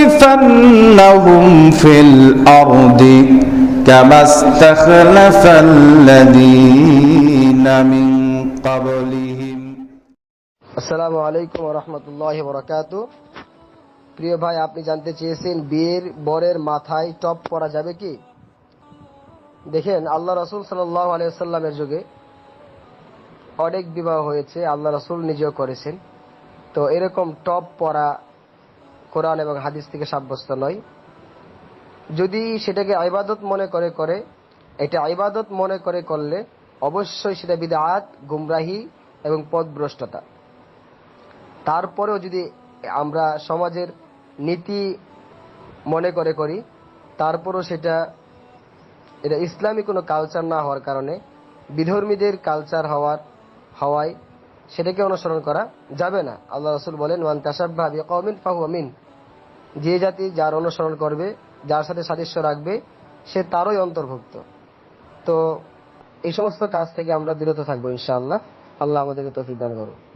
ليستخلفنهم في الأرض كما استخلف الذين من قبلهم আসসালামু আলাইকুম রহমতুল্লাহ বরকাত প্রিয় ভাই আপনি জানতে চেয়েছেন বিয়ের বরের মাথায় টপ পরা যাবে কি দেখেন আল্লাহ রসুল সাল্লাহ আলিয়াল্লামের যুগে অনেক বিবাহ হয়েছে আল্লাহ রসুল নিজেও করেছেন তো এরকম টপ পরা কোরআন এবং হাদিস থেকে সাব্যস্ত নয়। যদি সেটাকে আইবাদত মনে করে করে, এটা আইবাদত মনে করে করলে অবশ্যই সেটা বিদাত, গুমরাহি এবং পদভ্রষ্টতা। তারপরেও যদি আমরা সমাজের নীতি মনে করে করি, তারপরও সেটা, এটা ইসলামী কোনো কালচার না হওয়ার কারণে, বিধর্মীদের কালচার হওয়ার, হওয়ায় সেটাকে অনুসরণ করা যাবে না। আল্লাহ রসুল বলেন, ওয়ান তাসাব্বাহ কমিন ফাহু আমিন যে জাতি যার অনুসরণ করবে, যার সাথে সাদৃশ্য রাখবে, সে তারই অন্তর্ভুক্ত। তো এই সমস্ত কাজ থেকে আমরা বিরত থাকব ইনশাআল্লাহ। আল্লাহ আমাদেরকে তফিদান দান করুন